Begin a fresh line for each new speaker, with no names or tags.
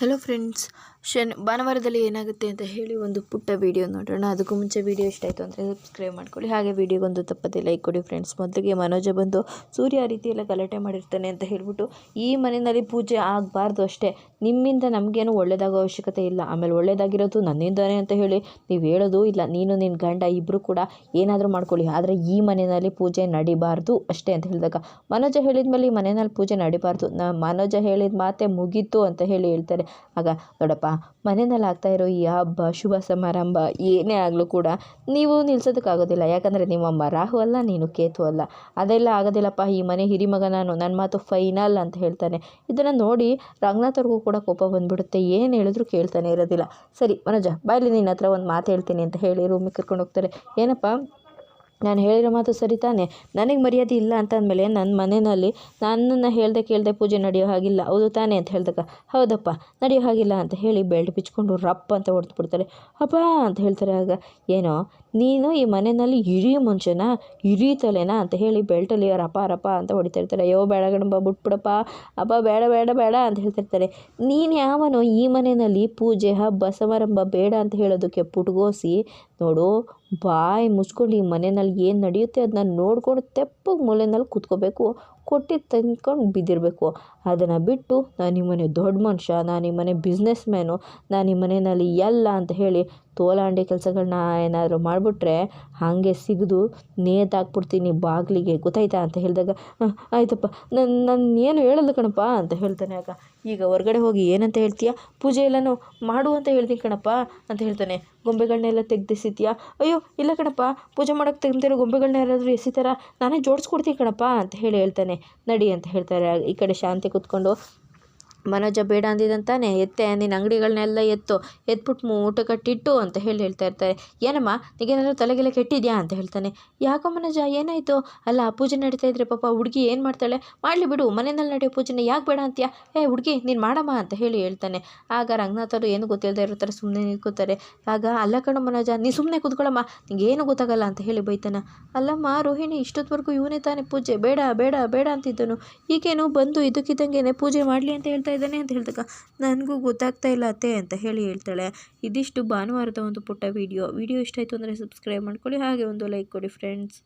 Hello friends ಶನ್, ಭಾನುವಾರದಲ್ಲಿ ಏನಾಗುತ್ತೆ ಅಂತ ಹೇಳಿ ಒಂದು ಪುಟ್ಟ ವಿಡಿಯೋ ನೋಡೋಣ. ಅದಕ್ಕೂ ಮುಂಚೆ ವಿಡಿಯೋ ಇಷ್ಟ ಆಯಿತು ಅಂದರೆ ಸಬ್ಸ್ಕ್ರೈಬ್ ಮಾಡ್ಕೊಳ್ಳಿ. ಹಾಗೆ ವಿಡಿಯೋಗೊಂದು ತಪ್ಪದೆ ಲೈಕ್ ಕೊಡಿ ಫ್ರೆಂಡ್ಸ್ ಮೊದಲಿಗೆ ಮನೋಜ ಬಂದು, ಸೂರ್ಯ ಆ ರೀತಿ ಗಲಾಟೆ ಮಾಡಿರ್ತಾನೆ ಅಂತ ಹೇಳ್ಬಿಟ್ಟು ಈ ಮನೆಯಲ್ಲಿ ಪೂಜೆ ಆಗಬಾರ್ದು ಅಷ್ಟೇ. ನಿಮ್ಮಿಂದ ನಮಗೇನು ಒಳ್ಳೆಯದಾಗೋ ಅವಶ್ಯಕತೆ ಇಲ್ಲ. ಆಮೇಲೆ ಒಳ್ಳೆಯದಾಗಿರೋದು ನನ್ನಿಂದಾನೆ ಅಂತ ಹೇಳಿ ನೀವು ಹೇಳೋದು ಇಲ್ಲ. ನೀನು ನಿನ್ನ ಗಂಡ ಇಬ್ಬರು ಕೂಡ ಏನಾದರೂ ಮಾಡ್ಕೊಳ್ಳಿ. ಆದರೆ ಈ ಮನೆಯಲ್ಲಿ ಪೂಜೆ ನಡಿಬಾರ್ದು ಅಷ್ಟೇ ಅಂತ ಹೇಳಿದಾಗ ಮನೋಜ ಹೇಳಿದ ಮೇಲೆ ಈ ಮನೆಯಲ್ಲಿ ಪೂಜೆ ನಡಿಬಾರ್ದು. ಮನೋಜ ಹೇಳಿದ ಮಾತೆ ಮುಗೀತು ಅಂತ ಹೇಳಿ ಹೇಳ್ತಾರೆ. ಆಗ ನೋಡಪ್ಪ, ಮನೆಯಲ್ಲಿ ಆಗ್ತಾ ಇರೋ ಈ ಹಬ್ಬ, ಶುಭ ಸಮಾರಂಭ, ಏನೇ ಆಗಲೂ ಕೂಡ ನೀವು ನಿಲ್ಸೋದಕ್ಕಾಗೋದಿಲ್ಲ. ಯಾಕಂದರೆ ನಿಮ್ಮಮ್ಮ ರಾಹು ಅಲ್ಲ, ನೀನು ಕೇತು ಅಲ್ಲ. ಅದೆಲ್ಲ ಆಗೋದಿಲ್ಲಪ್ಪ. ಈ ಮನೆ ಹಿರಿಮಗ ನಾನು ನನ್ನ ಮಾತು ಫೈನಲ್ ಅಂತ ಹೇಳ್ತಾನೆ. ಇದನ್ನು ನೋಡಿ ರಂಗನಾಥ್ ಅವ್ರಿಗೂ ಕೂಡ ಕೋಪ ಬಂದ್ಬಿಡುತ್ತೆ. ಏನು ಹೇಳಿದ್ರು ಕೇಳ್ತಾನೆ ಇರೋದಿಲ್ಲ. ಸರಿ ಮನೋಜ ಬಾಯಲ್ಲಿ ನಿನ್ನ ಹತ್ರ ಒಂದು ಮಾತು ಹೇಳ್ತೀನಿ ಅಂತ ಹೇಳಿ ರೂಮಿಗೆ ಕರ್ಕೊಂಡು ಹೋಗ್ತಾರೆ. ಏನಪ್ಪ? ನಾನು ಹೇಳಿರೋ ಮಾತು ಸರಿ ತಾನೆ? ನನಗೆ ಮರ್ಯಾದೆ ಇಲ್ಲ ಅಂತ ಅಂದಮೇಲೆ ನನ್ನ ಮನೆಯಲ್ಲಿ ನನ್ನನ್ನು ಹೇಳ್ದೆ ಕೇಳ್ದೆ ಪೂಜೆ ನಡೆಯೋ ಹಾಗಿಲ್ಲ. ಹೌದು ತಾನೆ ಅಂತ ಹೇಳಿದಾಗ, ಹೌದಪ್ಪ, ನಡೆಯೋ ಹಾಗಿಲ್ಲ ಅಂತ ಹೇಳಿ ಬೆಲ್ಟ್ ಬಿಚ್ಕೊಂಡು ರಪ್ ಅಂತ ಹೊಡೆದು ಬಿಡ್ತಾರೆ. ಅಪ್ಪ ಅಂತ ಹೇಳ್ತಾರೆ ಆಗ, ಏನೋ, ನೀನು ಈ ಮನೆಯಲ್ಲಿ ಹಿರಿಯ ಮುಂಚೆನಾ ತಲೆನಾ? ಅಂತ ಹೇಳಿ ಬೆಲ್ಟಲ್ಲಿ ರಪ ರಪ ಅಂತ ಹೊಡಿತಾ ಇರ್ತಾರೆ. ಅಯ್ಯೋ, ಬೇಡ ಗಣಪ ಬಿಟ್ಬಿಡಪ್ಪ. ಅಪ್ಪ, ಬೇಡ ಬೇಡ ಬೇಡ ಅಂತ ಹೇಳ್ತಿರ್ತಾರೆ ನೀನು ಯಾವನೋ ಈ ಮನೆಯಲ್ಲಿ ಪೂಜೆ, ಹಬ್ಬ, ಸಮಾರಂಭ ಬೇಡ ಅಂತ ಹೇಳೋದಕ್ಕೆ ಪುಟ್ಗೋಸಿ ನೋಡು, ಬಾಯಿ ಮುಚ್ಕೊಂಡು ಈ ಮನೆಯಲ್ಲಿ ಏನು ನಡೆಯುತ್ತೆ ಅದನ್ನ ನೋಡ್ಕೊಂಡು ತೆಪ್ಪಗೆ ಮೂಲೆಯಲ್ಲಿ ಕೂತ್ಕೋಬೇಕು, ಕೊಟ್ಟಿ ತಂದ್ಕೊಂಡು ಬಿದ್ದಿರಬೇಕು. ಅದನ್ನು ಬಿಟ್ಟು ನಾನು ಈ ಮನೆ ದೊಡ್ಡ ಮನುಷ್ಯ, ನಾನು ಈ ಮನೆ ಬಿಸ್ನೆಸ್ ಮ್ಯಾನು ನಾನು ಈ ಮನೆಯಲ್ಲಿ ಎಲ್ಲ ಅಂತ ಹೇಳಿ ತೋಲಾಂಡಿ ಕೆಲಸಗಳನ್ನ ಏನಾದರೂ ಮಾಡಿಬಿಟ್ರೆ ಹಾಗೆ ಸಿಗದು ನೇತಾಕ್ಬಿಡ್ತೀನಿ ಬಾಗಿಲಿಗೆ. ಗೊತ್ತಾಯ್ತಾ ಅಂತ ಹೇಳಿದಾಗ ಆಯ್ತಪ್ಪ. ನನ್ನ ನನ್ನ ಏನು ಹೇಳಲ್ಲ ಕಣಪ್ಪ ಅಂತ ಹೇಳ್ತಾನೆ ಆಗ. ಈಗ ಹೊರಗಡೆ ಹೋಗಿ ಏನಂತ ಹೇಳ್ತೀಯಾ? ಪೂಜೆ ಎಲ್ಲನೂ ಮಾಡು ಅಂತ ಹೇಳ್ತೀನಿ ಕಣಪ್ಪ ಅಂತ ಹೇಳ್ತಾನೆ. ಗೊಂಬೆಗಳನ್ನೆಲ್ಲ ತೆಗ್ದೆಸಿತೀಯಾ ಅಯ್ಯೋ, ಇಲ್ಲ ಕಣಪ್ಪ. ಪೂಜೆ ಮಾಡೋಕ್ಕೆ ತೆಗ್ದಿರೋ ಗೊಂಬೆಗಳನ್ನ ಯಾರಾದರೂ ಎಸಿತಾರ ನಾನೇ ಜೋಡಿಸ್ಕೊಡ್ತೀನಿ ಕಣಪ್ಪ ಅಂತ ಹೇಳಿ ಹೇಳ್ತಾನೆ. ನಡಿ ಅಂತ ಹೇಳ್ತಾರೆ. ಈ ಕಡೆ ಶಾಂತಿ ಕೂತ್ಕೊಂಡು ಮನೋಜ ಬೇಡ ಅಂದಿದಂತಾನೆ, ಎತ್ತೆ ನಿನ್ನ ಅಂಗಡಿಗಳನ್ನೆಲ್ಲ ಎತ್ತು, ಎತ್ಬಿಟ್ಟು ಊಟ ಕಟ್ಟಿಟ್ಟು ಅಂತ ಹೇಳಿ ಹೇಳ್ತಾ ಇರ್ತಾರೆ. ಏನಮ್ಮ, ನೀಗೇನಾದರೂ ತಲೆಗೆಲ್ಲ ಕೆಟ್ಟಿದ್ಯಾ ಅಂತ ಹೇಳ್ತಾನೆ. ಯಾಕೋ ಮನೋಜ, ಏನಾಯಿತು? ಅಲ್ಲ, ಪೂಜೆ ನಡೀತಾ ಇದ್ರೆ ಪಾಪ ಹುಡುಗಿ ಏನು ಮಾಡ್ತಾಳೆ? ಮಾಡಲಿ ಬಿಡು, ಮನೆಯಲ್ಲಿ ನಡೆಯೋ ಪೂಜೆನ ಯಾಕೆ ಬೇಡ ಅಂತೀಯ? ಏ, ಹುಡುಗಿ, ನೀನು ಮಾಡಮ್ಮ ಅಂತ ಹೇಳಿ ಹೇಳ್ತಾನೆ. ಆಗ ರಂಗನಾಥರು ಏನು ಗೊತ್ತಿಲ್ಲದೆ ಇರ್ತಾರೆ ಸುಮ್ಮನೆ ನಿಂತ್ಕೋತಾರೆ. ಆಗ, ಅಲ್ಲ ಕಣೋ ಮನೋಜ ನೀ ಸುಮ್ಮನೆ ಕೂತ್ಕೊಳ್ಳಮ್ಮ ನಿಂಗೆ ಏನು ಗೊತ್ತಾಗಲ್ಲ ಅಂತ ಹೇಳಿ ಬೈತಾನೆ. ಅಲ್ಲಮ್ಮ, ರೋಹಿಣಿ ಇಷ್ಟೊತ್ತವರೆಗೂ ಇವನೇ ತಾನೇ ಪೂಜೆ, ಬೇಡ ಬೇಡ ಬೇಡ ಅಂತಿದ್ದನು. ಈಗೇನು ಬಂದು ಇದಕ್ಕಿದ್ದಂಗೆ ಪೂಜೆ ಮಾಡಲಿ ಅಂತ ಹೇಳ್ತಾ ಇದ್ದಾನೆ ಅಂತ ಹೇಳಿದಾಗ, ನನಗೂ ಗೊತ್ತಾಗ್ತಾ ಇಲ್ಲ ಅತ್ತೆ ಅಂತ ಹೇಳಿ ಹೇಳ್ತಾಳೆ. ಇದಿಷ್ಟು ಭಾನುವಾರದ ಒಂದು ಪುಟ್ಟ ವಿಡಿಯೋ ವಿಡಿಯೋ ಇಷ್ಟ ಆಯಿತು ಅಂದರೆ ಸಬ್ಸ್ಕ್ರೈಬ್ ಮಾಡ್ಕೊಳ್ಳಿ. ಹಾಗೆ ಒಂದು ಲೈಕ್ ಕೊಡಿ ಫ್ರೆಂಡ್ಸ್